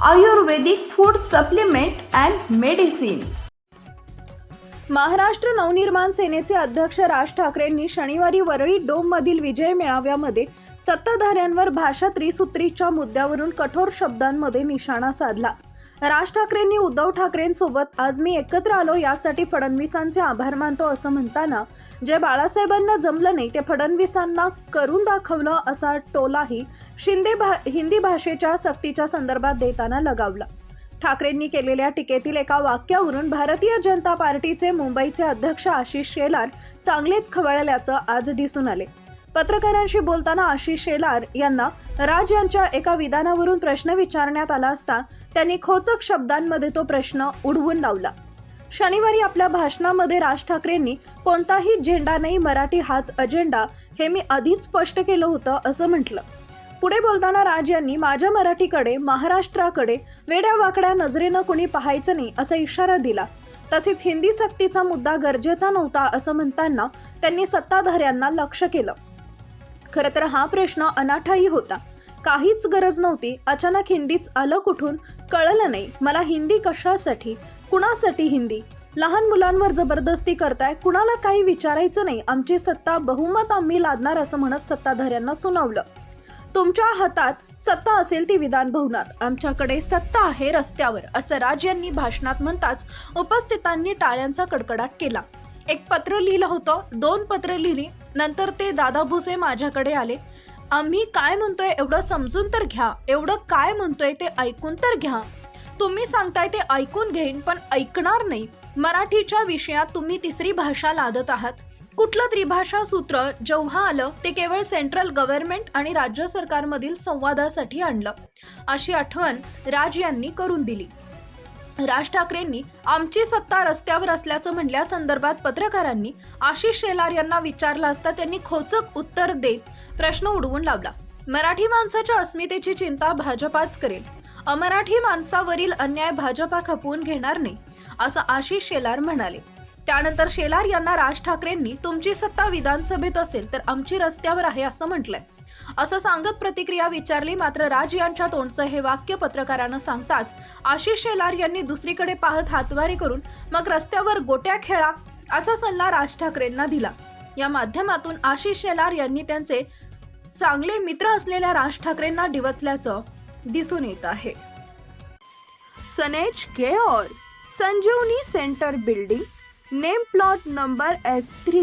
Ayurvedic food supplement and medicine Maharashtra Navnirman सेनेचे अध्यक्ष राज ठाकरेंनी शनिवारी वरळी डोममधील विजय मेळाव्यामध्ये सत्ताधाऱ्यांवर भाषा त्रिसूत्रीच्या मुद्द्यावरून कठोर शब्दांमध्ये निशाणा साधला. राज ठाकरेंनी उद्धव ठाकरेंसोबत आज मी एकत्र आलो यासाठी फडणवीसांचे आभार मानतो असं म्हणताना जे बाळासाहेबांना जमलं नाही ते फडणवीसांना करून दाखवलं असा टोलाही शिंदे भा हिंदी भाषेच्या सक्तीच्या संदर्भात देताना लगावला. ठाकरेंनी केलेल्या टीकेतील एका वाक्यावरून भारतीय जनता पार्टीचे मुंबईचे अध्यक्ष आशिष शेलार चांगलेच खवळल्याचं आज दिसून आले. पत्रकारांशी बोलताना आशिष शेलार यांना राज यांच्या एका विधानावरून प्रश्न विचारण्यात आला असता त्यांनी खोचक शब्दांमध्ये तो प्रश्न उडवून लावला. शनिवारी आपल्या भाषणामध्ये राज ठाकरेंनी कोणताही झेंडा नाही मराठी हाच अजेंडा हे मी आधीच स्पष्ट केलं होतं असं म्हटलं. पुढे बोलताना राज यांनी माझ्या मराठीकडे महाराष्ट्राकडे वेड्या वाकड्या नजरेनं कुणी पाहायचं नाही असा इशारा दिला. तसेच हिंदी सक्तीचा मुद्दा गरजेचा नव्हता असं म्हणताना त्यांनी सत्ताधाऱ्यांना लक्ष केलं. खरं तर हा प्रश्न अनाठाही होता. काहीच गरज नव्हती. अचानक हिंदीच आलं कुठून? कळलं नाही. मला हिंदी कशासाठी? कुणासाठी हिंदी? लहान मुलांवर जबरदस्ती करताय? कुणाला काही विचारायचं नाही. आमची सत्ता बहुमत आम्ही लादणार असं म्हणत सत्ताधाऱ्यांना सुनावलं. तुमच्या हातात सत्ता असेल ती विधान भवनात. आमच्याकडे सत्ता आहे रस्त्यावर असं राज यांनी भाषणात म्हणताच उपस्थितांनी टाळ्यांचा कडकडाट केला. एक पत्र लिहिलं होतं. दोन पत्र लिहिली. नंतर ते दादा भुसे माझ्याकडे आले. आम्ही काय म्हणतोय एवढं समजून तर घ्या. एवढं काय म्हणतोय ते ऐकून तर घ्या. तुम्ही सांगताय ते ऐकून घेईन पण ऐकणार नाही. मराठीच्या विषयात तुम्ही तिसरी भाषा लादत आहात. कुठलं त्रिभाषा सूत्र जेव्हा आलं ते केवळ सेंट्रल गव्हर्नमेंट आणि राज्य सरकारमधील संवादासाठी आणलं. अशी आठवण राज यांनी करून दिली. राज ठाकरेंनी आमची सत्ता रस्त्यावर असल्याचं म्हणल्यासंदर्भात पत्रकारांनी आशिष शेलार यांना विचारलं असता त्यांनी खोचक उत्तर देत प्रश्न उडवून लावला. मराठी माणसाच्या अस्मितेची चिंता भाजपाच करेल. अमराठी माणसावरील अन्याय भाजपा खपवून घेणार नाही असं आशिष शेलार म्हणाले. त्यानंतर शेलार यांना राज ठाकरेंनी तुमची सत्ता विधानसभेत असेल तर आमची रस्त्यावर आहे असं म्हटलंय. असं सांगत प्रतिक्रिया विचारली मात्र राज यांच्या तोंडचं हे वाक्य पत्रकारानं सांगताच आशिष शेलार यांनी दुसरीकडे पाहत हातवारी करून मग रस्त्यावर गोट्या खेळा असा सल्ला राज ठाकरेंना दिला. या माध्यमातून आशिष शेलार यांनी त्यांचे चांगले मित्र असलेल्या राज ठाकरेंना डिवचल्याचं दिसून येत आहे. सनेज care Sanjeevani centre building name plot number F three.